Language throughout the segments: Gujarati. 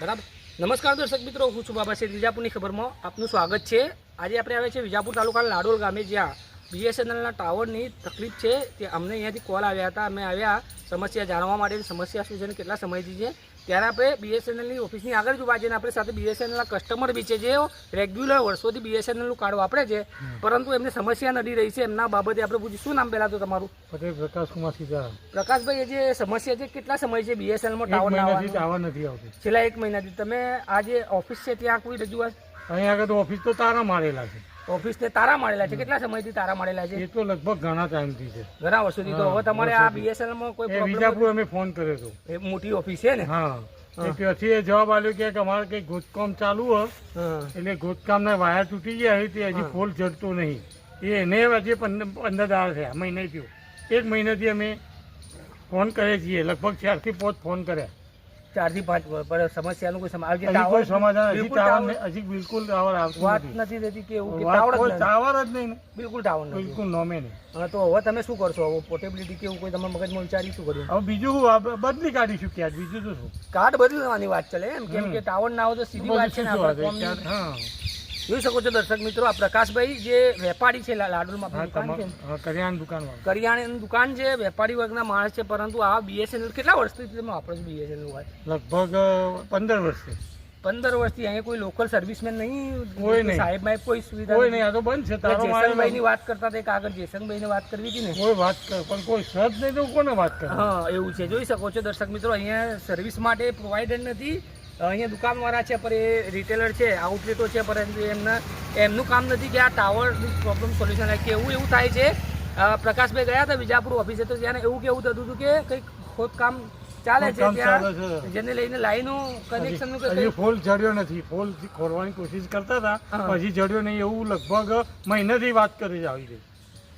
બરાબર? નમસ્કાર દર્શક મિત્રો, હું છું બાબા શેઠ વિજાપુરની ખબરમાં. આપનું સ્વાગત છે. આજે આપણે આવ્યા છે વિજાપુર તાલુકાના લાડોલ ગામે, જ્યાં બીએસએનએલના ટાવરની તકલીફ છે. તે અમને અહીંયાથી કોલ આવ્યા હતા. અમે આવ્યા સમસ્યા જાણવા માટે. સમસ્યા શું છે અને કેટલા સમયથી છે? ત્યારે આપણે બીએસએનએલની ઓફિસની આગળ જ ઊભા છે આપણે સાથે બીએસએનએલના કસ્ટમર બી છે જે રેગ્યુલર વર્ષોથી બીએસએનએલનું કાર્ડ વાપરે છે. પરંતુ એમને સમસ્યા નડી રહી છે એમના બાબતે આપણે પૂછ્યું શું નામ પહેલાં તો તમારું? પટેલ પ્રકાશ કુમાર સીધા પ્રકાશભાઈ એ જે સમસ્યા છે કેટલા સમય છે બીએસએનએલમાં ટાવર આવવા નથી આવતી. છેલ્લા એક મહિનાથી. તમે આ જે ઓફિસ છે ત્યાં કોઈ રજૂઆત? અહીંયા આગળ તો ઓફિસ તો તારા મારેલા છે. ઓફિસને તારા મળેલા છે. કેટલા સમયથી તારા મળેલા છે? એ તો લગભગ ઘણા ટાઈમથી છે. ઘણા વર્ષોથી તો. હવે તમારે આ બીએસએનએલમાં કોઈ એ પ્રોબ્લેમ વિજાપુર અમે ફોન કર્યો હતો. એ મોટી ઓફિસ છે ને? હા. પછી ત્યાંથી એ જવાબ આવ્યો કે અમારે કંઈક ગોતકામ ચાલુ હોય એટલે એટલે ગોતકામના વાયર તૂટી ગયા હોય તે હજી ફોલ જડતો નહીં. એ એને હજી પંદર દાડા થયા મહિને થયો. એક મહિનાથી અમે ફોન કરીએ છીએ. લગભગ ચારથી પાંચ ફોન કર્યા. ચારથી પાંચ વર્ષ પર સમસ્યાનું કોઈ સમાધાન જે હજી ટાવર કોઈ સમાધાન હજી બિલકુલ ટાવર ટાવર- હજી બિલકુલ ટાવર આવતું વાત નથી. રહેતી કે એવું ટાવર જ ટાવર જ નહીં બિલકુલ ટાવર નથી. બિલકુલ નોમે નહીં. હા, તો હવે તમે શું કરશો? હવે પોર્ટેબિલિટી કેવું કોઈ તમારા મગજમાં વિચારી શું કર્યું? હવે બીજું શું? કાઢી બદલી કાઢીશું ક્યાં બીજું તો શું? કાર્ડ બદલવાની વાત ચાલે એમ કેમ કે ટાવર ના હોય તો સીધી વાત છે ને આપણે જોઈ શકો છો દર્શક મિત્રો આ પ્રકાશભાઈ જે વેપારી છે લા- લાડુલમાં હા આપણી દુકાન કરિયાણાની દુકાન છે વેપારી વર્ગના માણસ છે પરંતુ આ બીએસએનએલ કેટલા વર્ષથી તમે વાપરો છો બીએસએનએલ હોય. લગભગ પંદર વર્ષથી પંદર વર્ષથી અહીંયા કોઈ લોકલ સર્વિસમેન નહીં? કોઈ નહીં. સાહેબમાં કોઈ સુવિધા કોઈ નહીં. આ તો બંધ છે તારો જેસનભાઈ ની વાત કરતા એક આગળ જેસનભાઈ ની વાત કરવી હતી ને. કોઈ વાત કર પણ કોઈ સર્જ નહીં તો કોને વાત કરે હા એવું છે. જોઈ શકો છો દર્શક મિત્રો અહીંયા સર્વિસ માટે પ્રોવાઈડર નથી. અહીંયા દુકાનવાળા છે પર એ રિટેલર છે આઉટલેટો છે પરંતુ એમના એમનું કામ નથી કે આ ટાવરની પ્રોબ્લેમ સોલ્યુશન કે એવું એવું થાય છે. પ્રકાશભાઈ ગયા હતા વિજાપુર ઓફિસે તો ત્યાં એવું કેવું થતું હતું કે કંઈક ખોદકામ ચાલે છે ચાલે ત્યાં છે. જેને લઈને લાઈનો કનેક્શનનું કે ફોલ જડ્યો નથી. ફોલ ખોરવાની કોશિશ કરતા હતા. પછી જડ્યો નહીં એવું લગભગ મહિનાથી વાત કરી જ આવી ગઈ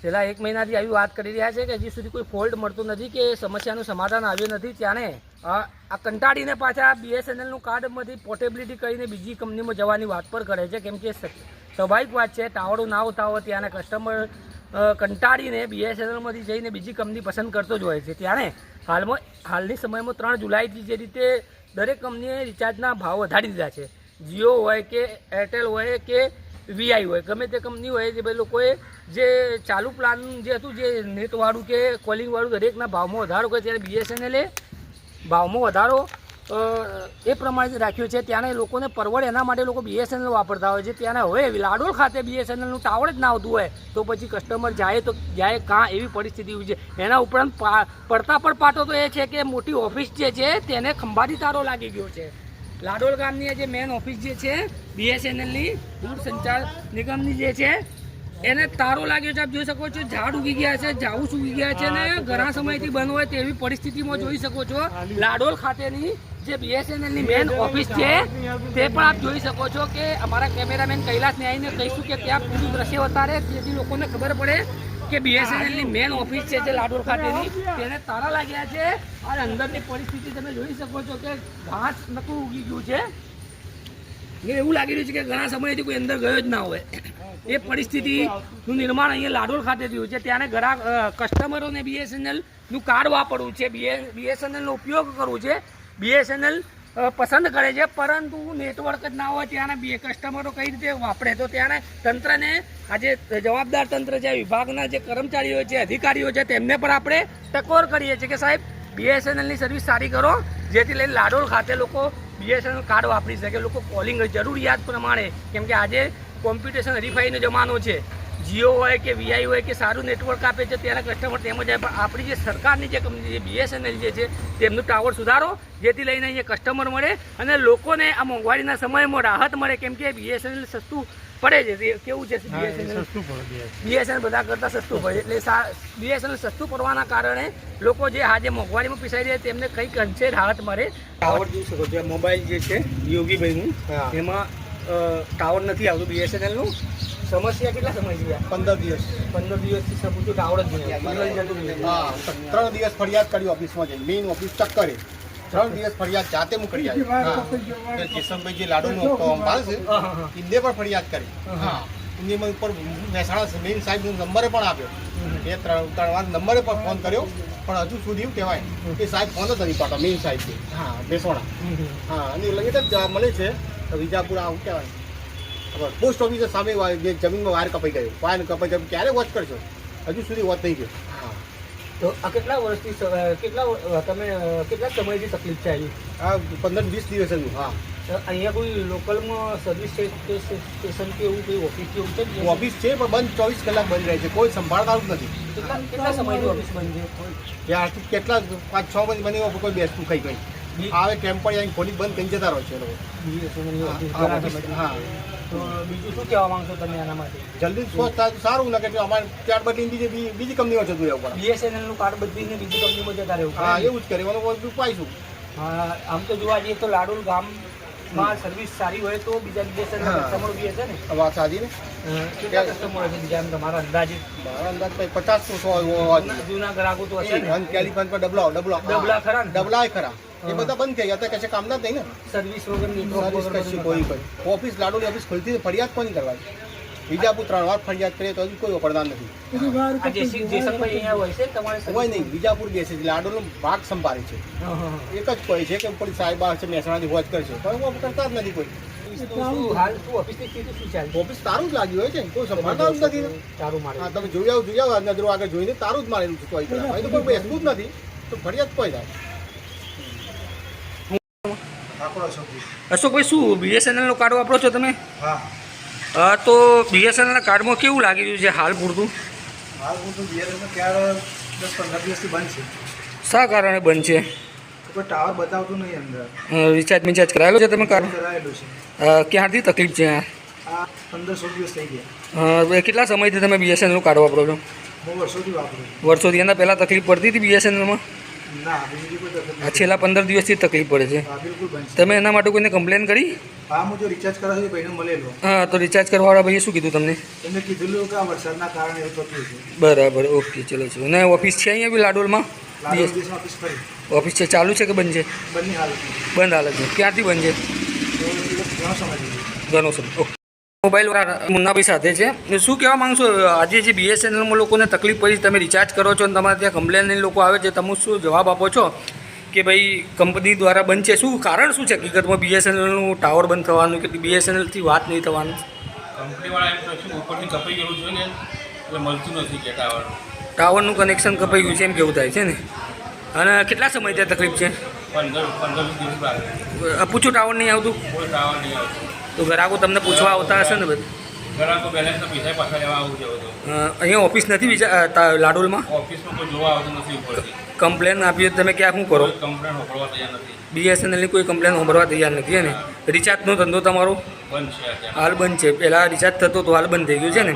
છેલ્લા એક મહિનાથી આવી વાત કરી રહ્યા છે કે હજી સુધી કોઈ ફોલ્ટ મળતો નથી કે સમસ્યાનું સમાધાન આવ્યું નથી. ત્યાંને આ કંટાળીને પાછા બીએસએનએલનું કાર્ડમાંથી પોર્ટેબિલિટી કરીને બીજી કંપનીમાં જવાની વાત પર કરે છે. કેમ કે સ્વાભાવિક વાત છે ટાવરો ના આવતા હોય ત્યાંના કસ્ટમર કંટાળીને બીએસએનએલમાંથી જઈને બીજી કંપની પસંદ કરતો જ હોય છે. ત્યારે હાલમાં, હાલની સમયમાં ત્રણ જુલાઈથી જે રીતે દરેક કંપનીએ રિચાર્જના ભાવ વધારી દીધા છે. જીઓ હોય કે એરટેલ હોય કે વીઆઈ હોય, ગમે તે કંપની હોય, જે ભાઈ લોકોએ જે ચાલુ પ્લાન જે હતું, જે નેટવાળું કે કોલિંગવાળું દરેકના ભાવમાં વધારો કરે ત્યારે બીએસએનએલે ભાવમાં વધારો એ પ્રમાણે રાખ્યો છે. ત્યાંના લોકોને પરવડે એના માટે લોકો બીએસએનએલ વાપરતા હોય છે. ત્યાંના હવે લાડોળ ખાતે બીએસએનએલનું ટાવર જ ના આવતું હોય, તો પછી કસ્ટમર જાય તો જાય કાં એવી પરિસ્થિતિ હોય છે. એના ઉપરાંત પડતા પણ પાટો તો એ છે કે મોટી ઓફિસ જે છે, તેને ખંભાતી તારો લાગી ગયો છે. લાડોલ ગામની જે મેન ઓફિસ જે છે બીએસએનએલની દૂરસંચાર નિગમની જે છે એને તારો લાગ્યો છે આપ જોઈ શકો છો ઝાડ ઉગી ગયા છે ઝાઉસ ઉગી ગયા છે ને ઘણા સમયથી બંધ હોય તેવી પરિસ્થિતિમાં જોઈ શકો છો. લાડોલ ખાતેની જે બીએસએનએલની મેન ઓફિસ છે તે પણ આપ જોઈ શકો છો કે અમારા કેમેરામેન કૈલાસ ન્યાયને કહીશું કે ત્યાં પૂરું દ્રશ્ય વતારે જેથી લોકોને ખબર પડે કે બીએસએનએલની મેન ઓફિસ છે જે લાડોર ખાતેની તેને તારા લાગ્યા છે? અને અંદરની પરિસ્થિતિ તમે જોઈ શકો છો કે ઘાસ નકું ઉગી ગયું છે. એ એવું લાગી રહ્યું છે કે ઘણા સમયથી કોઈ અંદર ગયો જ ના હોય. એ પરિસ્થિતિનું નિર્માણ અહીંયા લાડોલ ખાતે થયું છે. ત્યાંને ઘણા કસ્ટમરોને બીએસએનએલનું કાર્ડ વાપરવું છે. બીએસએનએલનો ઉપયોગ કરવું છે. બીએસએનએલ પસંદ કરે છે, પરંતુ નેટવર્ક જ ના હોય ત્યાંના બે કસ્ટમરો કઈ રીતે વાપરે? તો ત્યાંના તંત્રને આજે જવાબદાર તંત્ર છે, વિભાગના જે કર્મચારીઓ છે, અધિકારીઓ છે, તેમને પણ આપણે ટકોર કરીએ છીએ કે સાહેબ બીએસએનએલની સર્વિસ સારી કરો, જેથી લઈને લાડોળ ખાતે લોકો બીએસએનએલ કાર્ડ વાપરી શકે. લોકો કોલિંગ જરૂરિયાત પ્રમાણે, કેમ કે આજે કોમ્પિટિશન હરીફાઈનો જમાનો છે. જીઓ હોય કે વીઆઈ હોય કે સારું નેટવર્ક આપે છે ત્યારે કસ્ટમર તેમજ જાય પણ આપણી જે સરકારની જે કંપની છે બીએસએનએલ જે છે તેમનું ટાવર સુધારો જેથી લઈને અહીંયા કસ્ટમર મળે અને લોકોને આ મોંઘવારીના સમયમાં રાહત મળે કેમ કે બીએસએનએલ સસ્તું પડે છે. તે કેવું છે બીએસએનએલ સસ્તું પડે બીએસએનએલ બધા કરતાં સસ્તું પડે એટલે બીએસએનએલ સસ્તું પડવાના કારણે લોકો જે આજે મોંઘવારીમાં પીસાઈ રહ્યા તેમને કંઈક અંશે રાહત મળે. ટાવર જોઈ શકો છો મોબાઈલ જે છે યોગીભાઈનું એમાં ટાવર નથી આવતું બીએસએનએલનું સમસ્યા કેટલા સમય ગયા પંદર દિવસ. પંદર દિવસથી સપોઝ ટાવર જ નહીં. હા ત્રણ દિવસ ફરિયાદ કરી ઓફિસમાં જઈને. મેઇન ઓફિસ ચક્કરે. ત્રણ દિવસ ફરિયાદ જાતે મોકલી આવી હા. તો લાડુ જે લાડુનો પાલ છે ઇન્દે હા, હા. પણ ફરિયાદ કરી. હા ઇન્દે ઉપર મહેસાણા મેઇન સાહેબનો નંબરે પણ આપ્યો. બે ત્રણ ત્રણ વાર નંબરે પણ ફોન કર્યો. પણ હજુ સુધી એવું કહેવાય કે સાહેબ ફોન જ નથી પાડતા મેઇન સાહેબ હા બેસવાડા. હા અને લગી જ મળે છે. તો વિજાપુર આવું કહેવાય. પોસ્ટ ઓફિસ સામે જે જમીનમાં વાયર કપાઈ ગયો. વાયર કપાઈ ગયો ક્યારે વોચ કરશો? હજુ સુધી વોચ થઈ ગયો હા. તો આ કેટલા વર્ષથી કેટલા તમે કેટલા સમયથી તકલીફ છે આવી આ પંદર વીસ દિવસ હજુ હા અહીંયા કોઈ લોકલમાં સર્વિસ સ્ટેશન કે એવું કોઈ ઓફિસ કે એવું છે ઓફિસ છે પણ બંધ ચોવીસ કલાક બંધ રહે છે. કોઈ સંભાળતા જ નથી. કેટલા કેટલા સમયથી ઓફિસ બંધ છે? કેટલા પાંચ છ બધી બની કોઈ બેસતું ખાઈ ગઈ બી- કેમ્પ પણ અહીં ખોલી બંધ કરી જતા રહો છે લોકો. ની હા, તો બીજું શું કહેવા માંગશો તમે આના માટે? જલ્દી સ્વચ્છ થાય સારું લાગે કે અમારે કાર્ડ બદલીને બીજી- બીજી કંપનીમાં જતું રહેવું પડે. બીએસએનએલનું કાર્ડ બદલીને બીજી કંપનીમાં જતા રહેવું હા એવું જ કરે એનો કોઈ ઉપાયશું. હા, આમ તો જોવા જઈએ તો લાડોલ ગામમાં સર્વિસ સારી હોય તો બીજા હા. કસ્ટમર બી હશે ને? વાત સાચી ને? કેટલા કસ્ટમર હશે બીજા? તમારા અંદાજે મારા અંદાજ ભાઈ પચાસ સો. જૂના ગ્રાહકો તો હશે ને? પર ડબલા ડબલા ડબલા ખરા ડબલા ખરા. એ બધા બંધ થઈ ગયા. અત્યારે કશે કામના જ નહીં ને. સર્વિસ વગર સર્વિસ કશી કોઈ કામ. કોઈ ઓફિસ લાડુની ઓફિસ ખુલતી તો ફરિયાદ કોની કરવાની? વિજાપુર ત્રણ વાર ફરિયાદ કરીએ તો હજુ કોઈ વપરદાન નથી. હોય નહીં વિજાપુર બેસે છે લાડુનો ભાગ સંભાળે છે. એક જ કોઈ છે કે ઉપર સાહેબ છે મહેસાણાથી વોચ કરશે. પણ હું કરતા જ નથી કોઈ? ઓફિસ તારું જ લાગ્યું હોય છે કોઈ સંભાળતા જ નથી ને. સારું મારે. હા તમે જોઈ આવો જોઈ આવો નજરો આગળ જોઈને તારું જ મારેલું છે કોઈ બેસતું જ નથી. તો ફરિયાદ કોઈ થાય? અશોકભાઈ શું બીએસએનએલનો કાર્ડ વાપરો છો તમે? હા. તો બીએસએનએલના કાર્ડમાં કેવું લાગી રહ્યું છે હાલ પૂરતું? હાલ પૂરતું બીએસએનએલ ક્યારે દસ પંદર દિવસથી બંધ છે. શા કારણે બંધ છે? કોઈ ટાવર બતાવતું નહીં અંદર. રિચાર્જ મિચાર્જ કરાયેલો છે તમે કાર્ડ કરાયેલું છે. ક્યારથી તકલીફ છે આ? પંદર સોળ દિવસ થઈ ગયા. કેટલા સમયથી તમે બીએસએનએલનું કાર્ડ વાપરો છો? હું વર્ષોથી વાપરું વર્ષોથી એના પહેલાં તકલીફ પડતી હતી બીએસએનએલમાં આ છેલ્લા પંદર દિવસથી તકલીફ પડે છે. છે તમે એના માટે કોઈને કમ્પ્લેન કરી? હા હું જો રિચાર્જ કરાવું છું ભાઈને મળેલો. હા તો રિચાર્જ કરવાવાળા ભાઈએ શું કીધું તમને? એમને કીધેલું કે આ વરસાદના કારણે એવું થતું છે બરાબર ઓકે ચલો ચલો. અને ઓફિસ છે અહીંયા બી લાડોલમાં? ઓફિસ છે ચાલુ છે કે બંધ છે? બંધ હાલત છે. ક્યાંથી બંધ છે? ઘણો સમય ઓકે. મોબાઈલ વાળા મુન્નાભાઈ સાથે છે. શું કહેવા માગશો? આજે જે બીએસએનએલમાં લોકોને તકલીફ પડી તમે રિચાર્જ કરો છો અને તમારે ત્યાં કમ્પ્લેન લોકો આવે છે તમે શું જવાબ આપો છો? કે ભાઈ કંપની દ્વારા બંધ છે. શું કારણ શું છે? હકીકતમાં બીએસએનએલનું ટાવર બંધ થવાનું કે બીએસએનએલથી વાત નહીં થવાનું? કંપનીવાળા એમ કહે ઉપરથી કપાઈ ગયેલું છે ને એટલે મળતું નથી કે ટાવર ટાવરનું કનેક્શન કપાઈ ગયું છે એમ કેવું થાય છે ને? અને કેટલા સમય ત્યાં તકલીફ છે? પંદર પૂછું ટાવર નહીં આવતું. કોઈ ટાવર નહીં આવતું. તો ગ્રાહકો તમને પૂછવા આવતા હશે ને બધું? પૈસા પાછા લેવા આવું અહીંયા ઓફિસ નથી તા- લાડોલમાં? ઓફિસમાં કોઈ જોવા આવતું નથી કમ્પ્લેન આપી તમે ક્યાં શું કરો? કમ્પ્લેન મોકલવા તૈયાર નથી. બીએસએનએલની કોઈ કમ્પ્લેન સાંભળવા તૈયાર નથી ને? રિચાર્જનો ધંધો તમારો? બંધ છે હાલ બંધ છે. પહેલાં રિચાર્જ થતો તો હાલ બંધ થઈ ગયું છે ને?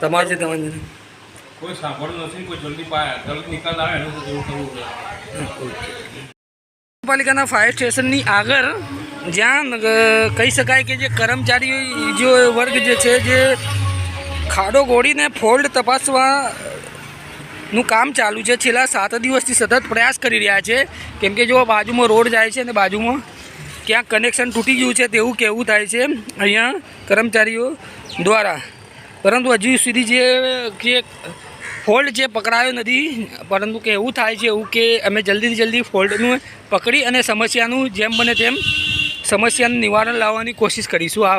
તમારે છે તમારે? કોઈ સાંભળ્યું નથી કોઈ જલ્દી જલ્દી નિકાલ આવે એનું તો કરવું ફાયર સ્ટેશનની આગળ જ્યાં કહી શકાય કે જે કર્મચારી જો વર્ગ જે છે, જે ખાડો ગોળીને ફોલ્ડ તપાસવા નું કામ ચાલુ છે, છેલ્લા સાત દિવસથી સતત પ્રયાસ કરી રહ્યા છે. કેમ કે જો બાજુમાં રોડ જાય છે અને બાજુમાં ક્યાંક કનેક્શન તૂટી ગયું છે તેવું કહેવું થાય છે અહીંયા કર્મચારીઓ દ્વારા. પરંતુ હજુ સુધી જે કે ફોલ્ડ જે પકડાયો નથી, પરંતુ કે એવું થાય છે એવું કે અમે જલ્દીથી જલ્દી ફોલ્ડનું પકડી અને સમસ્યાનું જેમ બને તેમ સમસ્યાનું નિવારણ લાવવાની કોશિશ કરીશું. આ